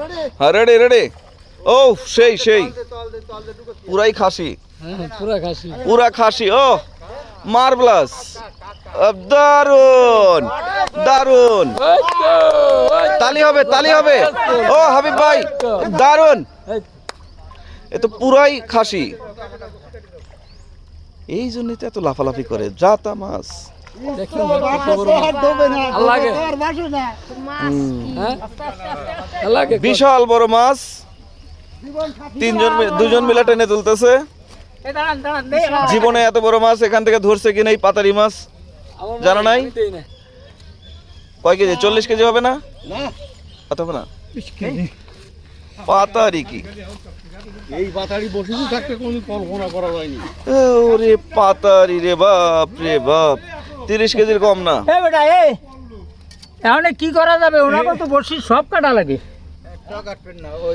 Ready হ্যাঁ ready ready ও সেই সেই। তল দে তল দে তল দে ঢুকো পুরাই খাসি। হ্যাঁ পুরা খাসি। পুরা খাসি ও মার্ভেলাস দারুণ দারুণ তালি হবে তালি হবে। ও হাবিব ভাই দারুণ এ তো পুরাই খাসি। এই জন্যই তো এত লাফালাফি করে জাতা মাছ। হ্যাঁ? বিশাল বড় মাছ। তিনজন দুজন মিলে টেনে তুলতেছে। জীবনে এত বড় মাছ এখান থেকে ধরছে কিনা এই পাতারি মাছ? জানা নাই? কয় কেজি? চল্লিশ কেজি হবে না? কত হবে না? পাতারি কি? এই পাতাড়ি বসেছি থাকতে কোনো কল্পনা করা যায়নি। ওরে পাতারি রে বাপ রে বাপ। তিরিশ কেজির কম না। এ বেটা এ। এখন কি করা যাবে? ওনাকে তো বসি সব কাটা লাগে। কাটবেন না ওই